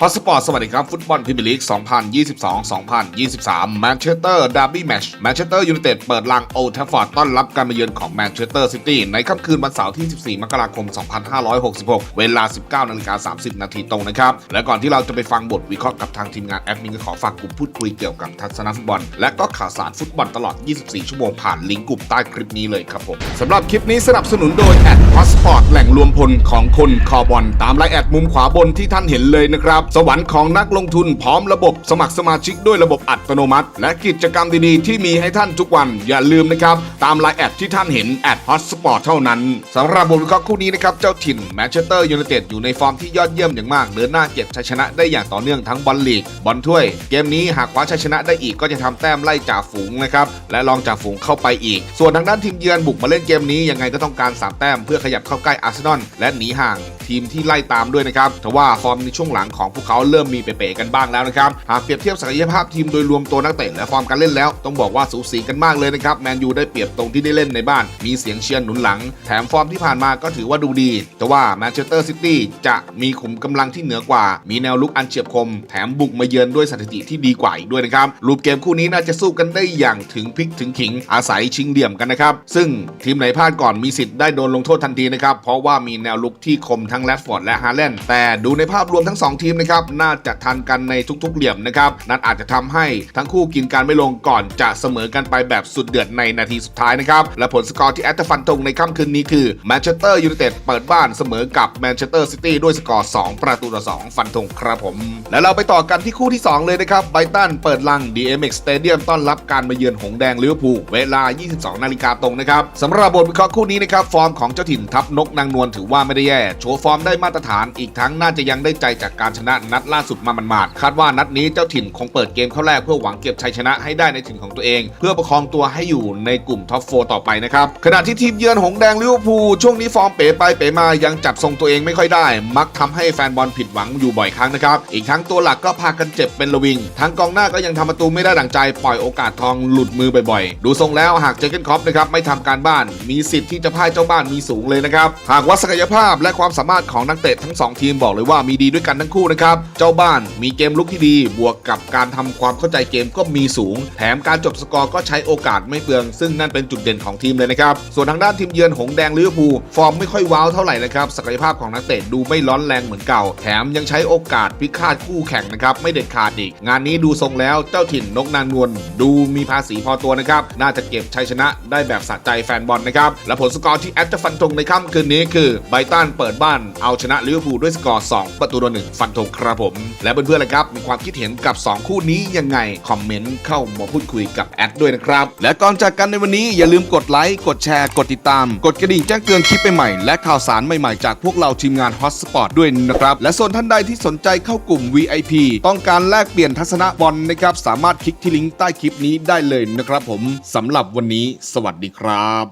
พาสปอร์ตสวัสดีครับ ฟุตบอลพรีเมียร์ลีก 2022-2023 แมนเชสเตอร์ดาร์บี้แมชแมนเชสเตอร์ยูไนเต็ดเปิดลานโอลด์แทัฟฟอร์ดต้อนรับการมาเยือนของแมนเชสเตอร์ซิตี้ในค่ำคืนวันเสาร์ที่ 14 มกราคม 2566 เวลา 19นาฬิกา30 นาทีตรงนะครับ และก่อนที่เราจะไปฟังบทวิเคราะห์กับทางทีมงานแอดมินก็ขอฝากกลุ่มพูดคุยเกี่ยวกับทัศนฟุตบอล และก็ข่าวสารฟุตบอลตลอด 24 ชั่วโมงผ่านลิงก์กลุ่มใต้คลิปนี้เลยครับผมสำหรับคลิปนี้สนับสนุนโดยแอดพาสปอร์ตแหล่งรวมพลของคนคอบอลตามไลน์แอดมุมขวาบนที่ท่านเห็นเลยนะครับสวรรค์ของนักลงทุนพร้อมระบบสมัครสมาชิกด้วยระบบอัตโนมัติ และกิจกรรมดีๆ ที่มีให้ท่านทุกวันอย่าลืมนะครับตามไลน์แอดที่ท่านเห็นแอดพาสปอร์ตเท่านั้นสำหรับบทวิเคราะห์คู่นี้นะครับเจ้าถิ่นแมนเชสเตอร์ยูไนเต็ดอยู่ในฟอร์มที่ยอดเยี่ยมอย่างมากเดินหน้าเก็บชัยชนะได้อย่างต่อเนื่องทั้งบอลลีกบอลถ้วย เกมนี้หากคว้าชัยชนะได้อีกก็จะทำแต้มไล่จ่าฝูงนะครับและรองจ่าฝูงเข้าไปอีก ส่วนทางด้านทีมเยือนบุกมาเล่นเกมนี้ยังไงก็ต้องการ3แต้มเพื่อขยับเข้าใกล้อาร์เซนอลและหนีห่างทีมที่ไล่ตามด้วยนะครับแต่ว่าฟอร์มในช่วงหลังของพวกเขาเริ่มมีเป๋ๆกันบ้างแล้วนะครับหากเปรียบเทียบศักยภาพทีมโดยรวมตัวนักเตะและฟอร์มการเล่นแล้ว ต้องบอกว่าสูสีกันมากเลยนะครับแมนยูได้เปรียบตรงที่ได้เล่นในบ้าน มีเสียงเชียร์หนุนหลัง แถมฟอร์มที่ผ่านมาก็ถือว่าดูดี แต่ว่าแมนเชสเตอร์ซิตี้จะมีขุมกำลังที่เหนือกว่า มีแนวลุกอันเฉียบคม แถมบุกมาเยือนด้วยสถิติที่ดีกว่าอีกด้วยนะครับรูปเกมคู่นี้น่าจะสู้กันได้อย่างถึงพลิกถึงขิงอาศัยชิงเหลี่ยมกันนะครับซึ่งทีมไหนพลาดก่อนมีสิทธิ์ได้โดนลงโทษทันทีนะครับเพราะว่ามีแนวลุกที่คมทั้งแรดฟอร์ดและฮาแลนด์แต่ดูในภาพรวมทั้ง 2 ทีมนะครับน่าจะทันกันในทุก ๆ เหลี่ยมนะครับนั่นอาจจะทำให้ทั้งคู่กินการไม่ลงก่อนจะเสมอกันไปแบบสุดเดือดในนาทีสุดท้ายนะครับและผลสกอร์ที่แอตฟันตรงในค่ำคืนนี้คือแมนเชสเตอร์ยูไนเต็ดเปิดบ้านเสมอกับแมนเชสเตอร์ซิตี้ด้วยสกอร์ 2 ประตูต่อ 2 ฟันธงครับผม และเราไปต่อกันที่คู่ที่ 2 เลยนะครับไบตันเปิดลัง DMX Stadium ต้อนรับการมาเยือนหงแดงลิเวอร์พูลเวลา 22 นาฬิกาตรงนะครับสำหรับบทวิเคราะห์คู่นี้นะครับฟอร์มของเจ้าถิ่นทัพนกนางนวลถือว่าไม่ได้แย่โชว์ฟอร์มได้มาตรฐานอีกทั้งน่าจะยังได้ใจจากการชนะนัดล่าสุดมามันมาดคาดว่านัดนี้เจ้าถิ่นคงเปิดเกมเข้าแรกเพื่อหวังเก็บชัยชนะให้ได้ในถิ่นของตัวเอง เพื่อประคองตัวให้อยู่ในกลุ่มท็อปโฟต่อไปนะครับขณะที่ทีมเยือนหงแดงลิเวอร์พูลช่วงนี้ฟอร์มเป๋ไปเป๋มายังจับทรงตัวเองไม่ค่อยได้ มักทำให้แฟนบอลผิดหวังอยู่บ่อยครั้งนะครับอีกทั้งตัวหลักก็พากันเจ็บเป็นระวิงทั้งกองหน้าก็ยังทำประตูไม่ได้ดังใจปล่อยโอกาสทองหลุดมือบ่อยๆ ดูทรงแล้วหากเจอเกนคอปนะครับไม่ทำการบ้าน มีสิทธิ์ที่จะพ่ายเจ้าบ้านมีสูงเลยนะครับหากวัดศักยภาพและความสามารถของนักเตะทั้งสองทีมบอกเลยว่ามีดีด้วยกันทั้งคู่นะครับเจ้าบ้านมีเกมลุกที่ดี บวกกับการทำความเข้าใจเกมก็มีสูง แถมการจบสกอร์ก็ใช้โอกาสไม่เปลือง ซึ่งนั่นเป็นจุดเด่นของทีมเลยนะครับ ส่วนทางด้านทีมเยือนหงแดงลิเวอร์พูลฟอร์มไม่ค่อยว้าวเท่าไหร่นะครับศักยภาพของนักเตะดูไม่ร้อนแรงเหมือนเก่า แถมยังใช้โอกาสพิฆาตคู่แข่งนะครับไม่เด็ดขาดอีก งานนี้ดูทรงแล้วเจ้าถิ่นนกนางนวลดูมีภาษีพอตัวนะครับน่าจะเก็บชัยชนะได้แบบสะใจแฟนบอลนะครับและผลสกอร์ที่แอดจะฟันธงในค่ำคืนนี้คือไบตันเปิดบ้านเอาชนะลิเวอร์พูลด้วยสกอร์2ประตูต่อหนึ่งฟันธงครับผม และเพื่อนๆเลยครับ มีความคิดเห็นกับ 2 คู่นี้ยังไง คอมเมนต์เข้ามาพูดคุยกับแอดด้วยนะครับ และก่อนจากกันในวันนี้อย่าลืมกดไลค์ กดแชร์ กดติดตาม กดกระดิ่งแจ้งเตือนคลิปใหม่ๆและข่าวสารใหม่ๆจากพวกเราทีมงาน Hotspot ด้วยนะครับ และส่วนท่านใดที่สนใจเข้ากลุ่ม VIP ต้องการแลกเปลี่ยนทัศนะบอลนะครับสามารถคลิกที่ลิงก์ใต้คลิปนี้ได้เลยนะครับผมสำหรับวันนี้ สวัสดีครับ